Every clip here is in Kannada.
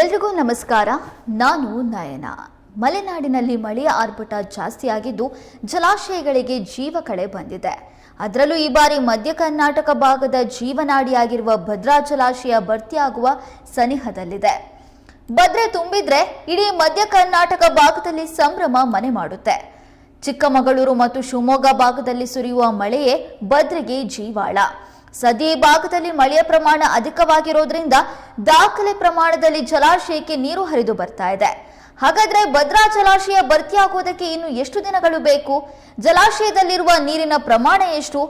ಎಲ್ರಿಗೂ ನಮಸ್ಕಾರ. ನಾನು ನಯನ. ಮಲೆನಾಡಿನಲ್ಲಿ ಮಳೆಯ ಆರ್ಭಟ ಜಾಸ್ತಿಯಾಗಿದ್ದು ಜಲಾಶಯಗಳಿಗೆ ಜೀವ ಕಳೆ ಬಂದಿದೆ. ಅದರಲ್ಲೂ ಈ ಬಾರಿ ಮಧ್ಯ ಕರ್ನಾಟಕ ಭಾಗದ ಜೀವನಾಡಿಯಾಗಿರುವ ಭದ್ರಾ ಜಲಾಶಯ ಭರ್ತಿಯಾಗುವ ಸನಿಹದಲ್ಲಿದೆ. ಭದ್ರೆ ತುಂಬಿದ್ರೆ ಇಡೀ ಮಧ್ಯ ಕರ್ನಾಟಕ ಭಾಗದಲ್ಲಿ ಸಂಭ್ರಮ ಮನೆ ಮಾಡುತ್ತೆ. ಚಿಕ್ಕಮಗಳೂರು ಮತ್ತು ಶಿವಮೊಗ್ಗ ಭಾಗದಲ್ಲಿ ಸುರಿಯುವ ಮಳೆಯೇ ಭದ್ರೆಗೆ ಜೀವಾಳ. ಸದ್ಯ ಈ ಭಾಗದಲ್ಲಿ ಮಳೆಯ ಪ್ರಮಾಣ ಅಧಿಕವಾಗಿರೋದ್ರಿಂದ ದಾಖಲೆ ಪ್ರಮಾಣದಲ್ಲಿ ಜಲಾಶಯಕ್ಕೆ ನೀರು ಹರಿದು ಬರ್ತಾ ಇದೆ. ಹಾಗಾದ್ರೆ ಭದ್ರಾ ಜಲಾಶಯ ಭರ್ತಿಯಾಗುವುದಕ್ಕೆ ಇನ್ನು ಎಷ್ಟು ದಿನಗಳು ಬೇಕು? ಜಲಾಶಯದಲ್ಲಿರುವ ನೀರಿನ ಪ್ರಮಾಣ ಎಷ್ಟು?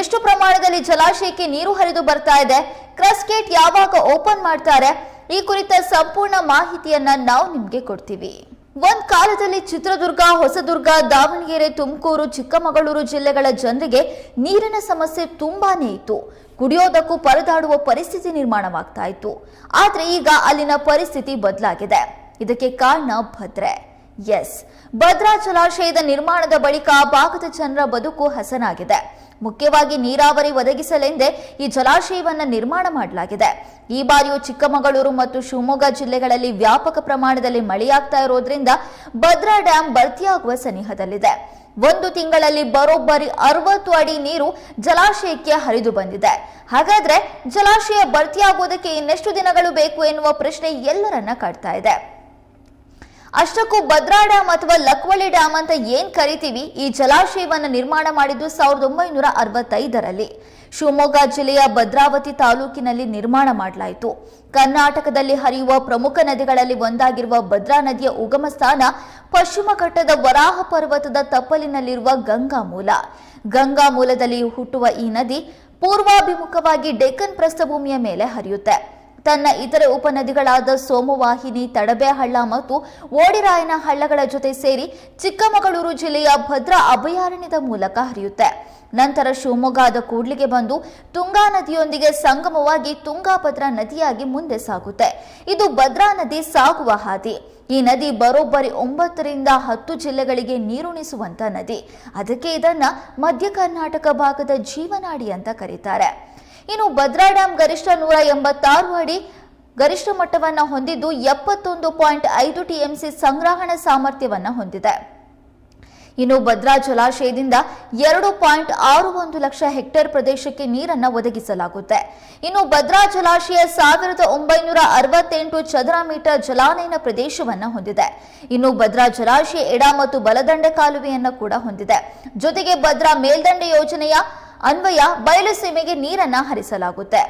ಎಷ್ಟು ಪ್ರಮಾಣದಲ್ಲಿ ಜಲಾಶಯಕ್ಕೆ ನೀರು ಹರಿದು ಬರ್ತಾ ಇದೆ? ಕ್ರಸ್ಕೇಟ್ ಯಾವಾಗ ಓಪನ್ ಮಾಡ್ತಾರೆ? ಈ ಕುರಿತ ಸಂಪೂರ್ಣ ಮಾಹಿತಿಯನ್ನ ನಾವು ನಿಮ್ಗೆ ಕೊಡ್ತೀವಿ. ಒಂದ್ ಕಾಲದಲ್ಲಿ ಚಿತ್ರದುರ್ಗ, ಹೊಸದುರ್ಗ, ದಾವಣಗೆರೆ, ತುಮಕೂರು, ಚಿಕ್ಕಮಗಳೂರು ಜಿಲ್ಲೆಗಳ ಜನರಿಗೆ ನೀರಿನ ಸಮಸ್ಯೆ ತುಂಬಾನೇ ಇತ್ತು. ಕುಡಿಯೋದಕ್ಕೂ ಪರದಾಡುವ ಪರಿಸ್ಥಿತಿ ನಿರ್ಮಾಣವಾಗ್ತಾ ಇತ್ತು. ಆದ್ರೆ ಈಗ ಅಲ್ಲಿನ ಪರಿಸ್ಥಿತಿ ಬದಲಾಗಿದೆ. ಇದಕ್ಕೆ ಕಾರಣ ಭದ್ರೆ. ಎಸ್ ಭದ್ರಾ ಜಲಾಶಯದ ನಿರ್ಮಾಣದ ಬಳಿಕ ಭಾಗದ ಜನರ ಬದುಕು ಹಸನಾಗಿದೆ. ಮುಖ್ಯವಾಗಿ ನೀರಾವರಿ ಒದಗಿಸಲೆಂದೇ ಈ ಜಲಾಶಯವನ್ನು ನಿರ್ಮಾಣ ಮಾಡಲಾಗಿದೆ. ಈ ಬಾರಿಯೂ ಚಿಕ್ಕಮಗಳೂರು ಮತ್ತು ಶಿವಮೊಗ್ಗ ಜಿಲ್ಲೆಗಳಲ್ಲಿ ವ್ಯಾಪಕ ಪ್ರಮಾಣದಲ್ಲಿ ಮಳೆಯಾಗ್ತಾ ಇರೋದ್ರಿಂದ ಭದ್ರಾ ಡ್ಯಾಂ ಭರ್ತಿಯಾಗುವ ಸನಿಹದಲ್ಲಿದೆ. ಒಂದು ತಿಂಗಳಲ್ಲಿ ಬರೋಬ್ಬರಿ ಅರವತ್ತು ಅಡಿ ನೀರು ಜಲಾಶಯಕ್ಕೆ ಹರಿದು ಬಂದಿದೆ. ಹಾಗಾದ್ರೆ ಜಲಾಶಯ ಭರ್ತಿಯಾಗುವುದಕ್ಕೆ ಇನ್ನೆಷ್ಟು ದಿನಗಳು ಬೇಕು ಎನ್ನುವ ಪ್ರಶ್ನೆ ಎಲ್ಲರನ್ನ ಕಾಡ್ತಾ ಇದೆ. ಅಷ್ಟಕ್ಕೂ ಭದ್ರಾ ಡ್ಯಾಮ್ ಅಥವಾ ಲಕ್ವಳಿ ಡ್ಯಾಮ್ ಅಂತ ಏನ್ ಕರಿತೀವಿ? ಈ ಜಲಾಶಯವನ್ನು ನಿರ್ಮಾಣ ಮಾಡಿದ್ದು ಸಾವಿರದ ಒಂಬೈನೂರ ಅರವತ್ತೈದರಲ್ಲಿ. ಶಿವಮೊಗ್ಗ ಜಿಲ್ಲೆಯ ಭದ್ರಾವತಿ ತಾಲೂಕಿನಲ್ಲಿ ನಿರ್ಮಾಣ ಮಾಡಲಾಯಿತು. ಕರ್ನಾಟಕದಲ್ಲಿ ಹರಿಯುವ ಪ್ರಮುಖ ನದಿಗಳಲ್ಲಿ ಒಂದಾಗಿರುವ ಭದ್ರಾ ನದಿಯ ಉಗಮ ಸ್ಥಾನ ಪಶ್ಚಿಮ ಘಟ್ಟದ ವರಾಹ ಪರ್ವತದ ತಪ್ಪಲಿನಲ್ಲಿರುವ ಗಂಗಾ ಮೂಲ ಗಂಗಾ ಮೂಲದಲ್ಲಿ ಹುಟ್ಟುವ ಈ ನದಿ ಪೂರ್ವಾಭಿಮುಖವಾಗಿ ಡೆಕ್ಕನ್ ಪ್ರಸ್ಥಭೂಮಿಯ ಮೇಲೆ ಹರಿಯುತ್ತೆ. ತನ್ನ ಇತರೆ ಉಪನದಿಗಳಾದ ಸೋಮವಾಹಿನಿ, ತಡಬೆಹಳ್ಳ ಮತ್ತು ಓಡಿರಾಯನ ಹಳ್ಳಗಳ ಜೊತೆ ಸೇರಿ ಚಿಕ್ಕಮಗಳೂರು ಜಿಲ್ಲೆಯ ಭದ್ರಾ ಅಭಯಾರಣ್ಯದ ಮೂಲಕ ಹರಿಯುತ್ತೆ. ನಂತರ ಶಿವಮೊಗ್ಗದ ಕೂಡ್ಲಿಗೆ ಬಂದು ತುಂಗಾ ನದಿಯೊಂದಿಗೆ ಸಂಗಮವಾಗಿ ತುಂಗಾಭದ್ರಾ ನದಿಯಾಗಿ ಮುಂದೆ ಸಾಗುತ್ತೆ. ಇದು ಭದ್ರಾ ನದಿ ಸಾಗುವ ಹಾದಿ. ಈ ನದಿ ಬರೋಬ್ಬರಿ ಒಂಬತ್ತರಿಂದ ಹತ್ತು ಜಿಲ್ಲೆಗಳಿಗೆ ನೀರುಣಿಸುವಂತ ನದಿ. ಅದಕ್ಕೆ ಇದನ್ನ ಮಧ್ಯ ಕರ್ನಾಟಕ ಭಾಗದ ಜೀವನಾಡಿ ಅಂತ ಕರೀತಾರೆ. ಇನ್ನು ಭದ್ರಾ ಡ್ಯಾಂ ಗರಿಷ್ಠ ನೂರ ಎಂಬತ್ತಾರು ಅಡಿ ಗರಿಷ್ಠ ಮಟ್ಟವನ್ನು ಹೊಂದಿದ್ದು ಎಪ್ಪತ್ತೊಂದು ಪಾಯಿಂಟ್ ಐದು ಟಿಎಂಸಿ ಸಂಗ್ರಹಣ ಸಾಮರ್ಥ್ಯವನ್ನು ಹೊಂದಿದೆ. ಇನ್ನು ಭದ್ರಾ ಜಲಾಶಯದಿಂದ ಎರಡು ಪಾಯಿಂಟ್ ಆರು ಒಂದು ಲಕ್ಷ ಹೆಕ್ಟೇರ್ ಪ್ರದೇಶಕ್ಕೆ ನೀರನ್ನು ಒದಗಿಸಲಾಗುತ್ತೆ. ಇನ್ನು ಭದ್ರಾ ಜಲಾಶಯ ಸಾವಿರದ ಒಂಬೈನೂರ ಅರವತ್ತೆಂಟು ಚದರ ಮೀಟರ್ ಜಲಾನಯನ ಪ್ರದೇಶವನ್ನು ಹೊಂದಿದೆ. ಇನ್ನು ಭದ್ರಾ ಜಲಾಶಯ ಎಡ ಮತ್ತು ಬಲದಂಡೆ ಕಾಲುವೆಯನ್ನು ಕೂಡ ಹೊಂದಿದೆ. ಜೊತೆಗೆ ಭದ್ರಾ ಮೇಲ್ದಂಡೆ ಯೋಜನೆಯ ಅನ್ವಯ ಬಯಲು ಸೀಮೆಗೆ ನೀರನ್ನ ಹರಿಸಲಾಗುತ್ತೆ.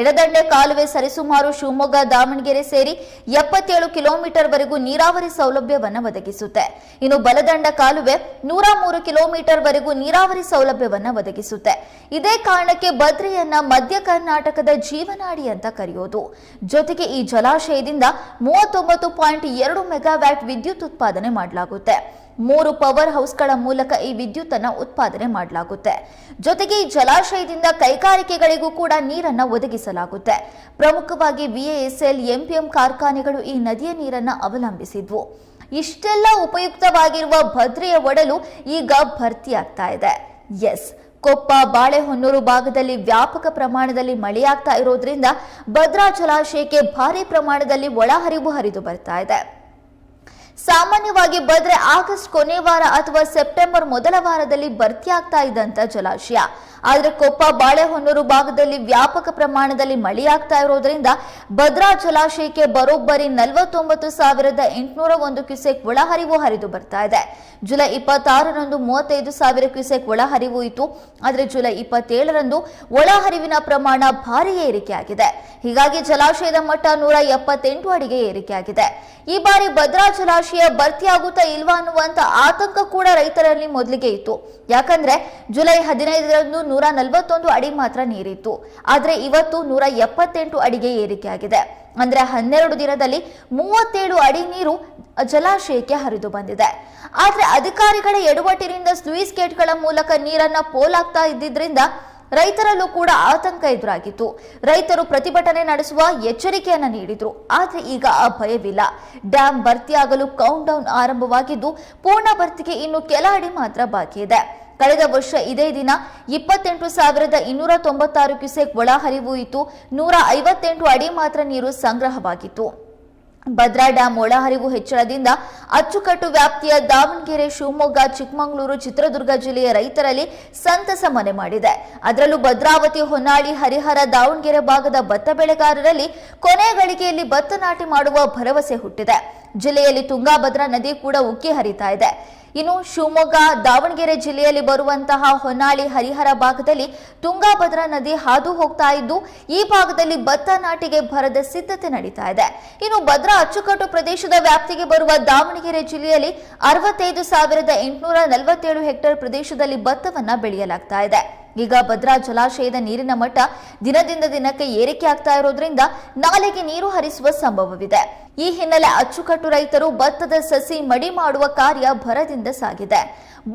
ಎಡದಂಡೆ ಕಾಲುವೆ ಸರಿಸುಮಾರು ಶಿವಮೊಗ್ಗ, ದಾವಣಗೆರೆ ಸೇರಿ ಎಪ್ಪತ್ತೇಳು ಕಿಲೋಮೀಟರ್ ವರೆಗೂ ನೀರಾವರಿ ಸೌಲಭ್ಯವನ್ನು ಒದಗಿಸುತ್ತೆ. ಇನ್ನು ಬಲದಂಡ ಕಾಲುವೆ ನೂರ ಮೂರು ಕಿಲೋಮೀಟರ್ ವರೆಗೂ ನೀರಾವರಿ ಸೌಲಭ್ಯವನ್ನು ಒದಗಿಸುತ್ತೆ. ಇದೇ ಕಾರಣಕ್ಕೆ ಬದ್ರಿಯನ್ನ ಮಧ್ಯ ಕರ್ನಾಟಕದ ಜೀವನಾಡಿ ಅಂತ ಕರೆಯೋದು. ಜೊತೆಗೆ ಈ ಜಲಾಶಯದಿಂದ ಮೂವತ್ತೊಂಬತ್ತು ಪಾಯಿಂಟ್ ಎರಡು ಮೆಗಾವ್ಯಾಟ್ ವಿದ್ಯುತ್ ಉತ್ಪಾದನೆ ಮಾಡಲಾಗುತ್ತೆ. ಮೂರು ಪವರ್ ಹೌಸ್ಗಳ ಮೂಲಕ ಈ ವಿದ್ಯುತ್ ಅನ್ನು ಉತ್ಪಾದನೆ ಮಾಡಲಾಗುತ್ತೆ. ಜೊತೆಗೆ ಈ ಜಲಾಶಯದಿಂದ ಕೈಗಾರಿಕೆಗಳಿಗೂ ಕೂಡ ನೀರನ್ನು ಒದಗಿಸಲಾಗುತ್ತೆ. ಪ್ರಮುಖವಾಗಿ ವಿಎಎಸ್ಎಲ್ ಎಂಪಿಎಂ ಕಾರ್ಖಾನೆಗಳು ಈ ನದಿಯ ನೀರನ್ನು ಅವಲಂಬಿಸಿದ್ವು. ಇಷ್ಟೆಲ್ಲ ಉಪಯುಕ್ತವಾಗಿರುವ ಭದ್ರೆಯ ಒಡಲು ಈಗ ಭರ್ತಿಯಾಗ್ತಾ ಇದೆ. ಎಸ್, ಕೊಪ್ಪ, ಬಾಳೆಹೊನ್ನೂರು ಭಾಗದಲ್ಲಿ ವ್ಯಾಪಕ ಪ್ರಮಾಣದಲ್ಲಿ ಮಳೆಯಾಗ್ತಾ ಇರೋದ್ರಿಂದ ಭದ್ರಾ ಜಲಾಶಯಕ್ಕೆ ಭಾರಿ ಪ್ರಮಾಣದಲ್ಲಿ ಒಳಹರಿವು ಹರಿದು ಬರ್ತಾ ಇದೆ. ಸಾಮಾನ್ಯವಾಗಿ ಬದ್ರೆ ಆಗಸ್ಟ್ ಕೊನೆ ವಾರ ಅಥವಾ ಸೆಪ್ಟೆಂಬರ್ ಮೊದಲ ವಾರದಲ್ಲಿ ಭರ್ತಿಯಾಗ್ತಾ ಇದ್ದಂತ ಜಲಾಶಯ. ಆದ್ರೆ ಕೊಪ್ಪ, ಬಾಳೆಹೊನ್ನೂರು ಭಾಗದಲ್ಲಿ ವ್ಯಾಪಕ ಪ್ರಮಾಣದಲ್ಲಿ ಮಳೆಯಾಗ್ತಾ ಇರೋದ್ರಿಂದ ಭದ್ರಾ ಜಲಾಶಯಕ್ಕೆ ಬರೋಬ್ಬರಿ ನಲವತ್ತೊಂಬತ್ತು ಸಾವಿರದ ಎಂಟುನೂರ ಒಂದು ಕ್ಯೂಸೆಕ್ ಒಳಹರಿವು ಹರಿದು ಬರ್ತಾ ಇದೆ. ಜುಲೈ ಇಪ್ಪತ್ತಾರರಂದು ಮೂವತ್ತೈದು ಸಾವಿರ ಕ್ಯೂಸೆಕ್ ಒಳಹರಿವು ಇತ್ತು. ಆದ್ರೆ ಜುಲೈ ಇಪ್ಪತ್ತೇಳರಂದು ಒಳಹರಿವಿನ ಪ್ರಮಾಣ ಭಾರಿ ಏರಿಕೆಯಾಗಿದೆ. ಹೀಗಾಗಿ ಜಲಾಶಯದ ಮಟ್ಟ ನೂರ ಎಪ್ಪತ್ತೆಂಟು ಅಡಿಗೆ ಏರಿಕೆಯಾಗಿದೆ. ಈ ಬಾರಿ ಭದ್ರಾ ಜಲಾಶಯ ಭರ್ತಿಯಾಗುತ್ತಾ ಇಲ್ವಾ ಅನ್ನುವಂತ ಆತಂಕ ಕೂಡ ರೈತರಲ್ಲಿ ಮೊದಲಿಗೆ ಇತ್ತು. ಯಾಕಂದ್ರೆ ಜುಲೈ ಹದಿನೈದರಂದು ನೂರ ನಲವತ್ತೊಂದು ಅಡಿ ಮಾತ್ರ ನೀರಿತ್ತು. ಆದರೆ ಇವತ್ತು ನೂರ ಎಪ್ಪತ್ತೆಂಟು ಅಡಿಗೆ ಏರಿಕೆಯಾಗಿದೆ ಅಂದ್ರೆ ಹನ್ನೆರಡು ದಿನದಲ್ಲಿ ಮೂವತ್ತೇಳು ಅಡಿ ನೀರು ಜಲಾಶಯಕ್ಕೆ ಹರಿದು ಬಂದಿದೆ. ಆದ್ರೆ ಅಧಿಕಾರಿಗಳ ಎಡವಟ್ಟಿನಿಂದ ಸ್ಲೂಯಿಸ್ ಗೇಟ್ಗಳ ಮೂಲಕ ನೀರನ್ನ ಪೋಲಾಗ್ತಾ ಇದ್ದಿದ್ರಿಂದ ರೈತರಲ್ಲೂ ಕೂಡ ಆತಂಕ ಎದುರಾಗಿತ್ತು. ರೈತರು ಪ್ರತಿಭಟನೆ ನಡೆಸುವ ಎಚ್ಚರಿಕೆಯನ್ನು ನೀಡಿದ್ರು. ಆದರೆ ಈಗ ಆ ಭಯವಿಲ್ಲ ಡ್ಯಾಂ ಭರ್ತಿಯಾಗಲು ಕೌಂಟ್ ಡೌನ್ ಆರಂಭವಾಗಿದ್ದು ಪೂರ್ಣ ಭರ್ತಿಗೆ ಇನ್ನು ಕೆಲ ಅಡಿ ಮಾತ್ರ ಬಾಕಿ ಇದೆ. ಕಳೆದ ವರ್ಷ ಇದೇ ದಿನ ಇಪ್ಪತ್ತೆಂಟು ಸಾವಿರದ ಇನ್ನೂರ ತೊಂಬತ್ತಾರು ಕ್ಯೂಸೆಕ್ ಒಳಹರಿವು ಇತ್ತು ನೂರ ಐವತ್ತೆಂಟು ಅಡಿ ಮಾತ್ರ ನೀರು ಸಂಗ್ರಹವಾಗಿತ್ತು. ಭದ್ರಾ ಡ್ಯಾಂ ಒಳಹರಿವು ಹೆಚ್ಚಳದಿಂದ ಅಚ್ಚುಕಟ್ಟು ವ್ಯಾಪ್ತಿಯ ದಾವಣಗೆರೆ, ಶಿವಮೊಗ್ಗ, ಚಿಕ್ಕಮಗಳೂರು, ಚಿತ್ರದುರ್ಗ ಜಿಲ್ಲೆಯ ರೈತರಲ್ಲಿ ಸಂತಸ ಮನೆ ಮಾಡಿದೆ. ಅದರಲ್ಲೂ ಭದ್ರಾವತಿ ಹೊನ್ನಾಳಿ, ಹರಿಹರ, ದಾವಣಗೆರೆ ಭಾಗದ ಭತ್ತ ಬೆಳೆಗಾರರಲ್ಲಿ ಕೊನೆ ಗಳಿಗೆಯಲ್ಲಿ ಭತ್ತ ನಾಟಿ ಮಾಡುವ ಭರವಸೆ ಹುಟ್ಟಿದೆ. ಜಿಲ್ಲೆಯಲ್ಲಿ ತುಂಗಾಭದ್ರಾ ನದಿ ಕೂಡ ಉಕ್ಕಿ ಹರಿತಾ ಇದೆ. ಇನ್ನು ಶಿವಮೊಗ್ಗ, ದಾವಣಗೆರೆ ಜಿಲ್ಲೆಯಲ್ಲಿ ಬರುವಂತಹ ಹೊನ್ನಾಳಿ, ಹರಿಹರ ಭಾಗದಲ್ಲಿ ತುಂಗಾಭದ್ರಾ ನದಿ ಹಾದು ಹೋಗ್ತಾ ಇದ್ದು, ಈ ಭಾಗದಲ್ಲಿ ಭತ್ತ ನಾಟಿಗೆ ಭರದ ಸಿದ್ಧತೆ ನಡೀತಾ ಇದೆ. ಇನ್ನು ಭದ್ರಾ ಅಚ್ಚುಕಟ್ಟು ಪ್ರದೇಶದ ವ್ಯಾಪ್ತಿಗೆ ಬರುವ ದಾವಣಗೆರೆ ಜಿಲ್ಲೆಯಲ್ಲಿ ಅರವತ್ತೈದು ಸಾವಿರದ ಎಂಟುನೂರ ನಲವತ್ತೇಳು ಹೆಕ್ಟೇರ್ ಪ್ರದೇಶದಲ್ಲಿ ಭತ್ತವನ್ನು ಬೆಳೆಯಲಾಗ್ತಾ ಇದೆ. ಈಗ ಭದ್ರಾ ಜಲಾಶಯದ ನೀರಿನ ಮಟ್ಟ ದಿನದಿಂದ ದಿನಕ್ಕೆ ಏರಿಕೆ ಆಗ್ತಾ ಇರೋದ್ರಿಂದ ನಾಲೆಗೆ ನೀರು ಹರಿಸುವ ಸಂಭವವಿದೆ. ಈ ಹಿನ್ನೆಲೆ ಅಚ್ಚುಕಟ್ಟು ರೈತರು ಭತ್ತದ ಸಸಿ ಮಡಿ ಮಾಡುವ ಕಾರ್ಯ ಭರದಿಂದ ಸಾಗಿದೆ.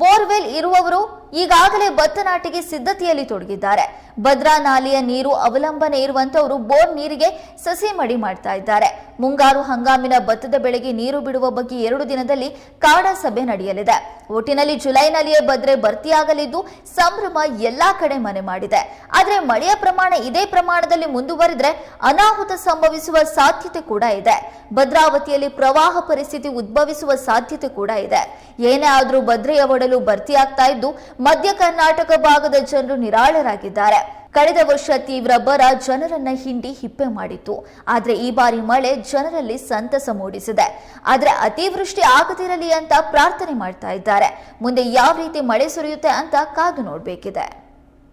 ಬೋರ್ವೆಲ್ ಇರುವವರು ಈಗಾಗಲೇ ಭತ್ತ ನಾಟಿಗೆ ಸಿದ್ಧತೆಯಲ್ಲಿ ತೊಡಗಿದ್ದಾರೆ. ಭದ್ರಾ ನಾಲೆಯ ನೀರು ಅವಲಂಬನೆ ಇರುವಂತವರು ಬೋರ್ ನೀರಿಗೆ ಸಸಿ ಮಡಿ ಮಾಡ್ತಾ ಇದ್ದಾರೆ. ಮುಂಗಾರು ಹಂಗಾಮಿನ ಭತ್ತದ ಬೆಳೆಗೆ ನೀರು ಬಿಡುವ ಬಗ್ಗೆ ಎರಡು ದಿನದಲ್ಲಿ ಕಾಡ ಸಭೆ ನಡೆಯಲಿದೆ. ಒಟ್ಟಿನಲ್ಲಿ ಜುಲೈನಲ್ಲಿಯೇ ಭದ್ರೆ ಭರ್ತಿಯಾಗಲಿದ್ದು, ಸಂಭ್ರಮ ಎಲ್ಲಾ ಕಡೆ ಮನೆ ಮಾಡಿದೆ. ಆದ್ರೆ ಮಳೆಯ ಪ್ರಮಾಣ ಇದೇ ಪ್ರಮಾಣದಲ್ಲಿ ಮುಂದುವರಿದ್ರೆ ಅನಾಹುತ ಸಂಭವಿಸುವ ಸಾಧ್ಯತೆ ಕೂಡ ಇದೆ. ಭದ್ರಾವತಿಯಲ್ಲಿ ಪ್ರವಾಹ ಪರಿಸ್ಥಿತಿ ಉದ್ಭವಿಸುವ ಸಾಧ್ಯತೆ ಕೂಡ ಇದೆ. ಏನೇ ಆದ್ರೂ ಭದ್ರೆಯ ಒಡಲು ಭರ್ತಿಯಾಗ್ತಾ ಇದ್ದು ಮಧ್ಯ ಕರ್ನಾಟಕ ಭಾಗದ ಜನರು ನಿರಾಳರಾಗಿದ್ದಾರೆ. ಕಳೆದ ವರ್ಷ ತೀವ್ರ ಬರ ಜನರನ್ನ ಹಿಂಡಿ ಹಿಪ್ಪೆ ಮಾಡಿತ್ತು. ಆದ್ರೆ ಈ ಬಾರಿ ಮಳೆ ಜನರಲ್ಲಿ ಸಂತಸ ಮೂಡಿಸಿದೆ. ಆದ್ರೆ ಅತಿವೃಷ್ಟಿ ಆಗದಿರಲಿ ಅಂತ ಪ್ರಾರ್ಥನೆ ಮಾಡ್ತಾ ಇದ್ದಾರೆ. ಮುಂದೆ ಯಾವ ರೀತಿ ಮಳೆ ಸುರಿಯುತ್ತೆ ಅಂತ ಕಾದು ನೋಡ್ಬೇಕಿದೆ.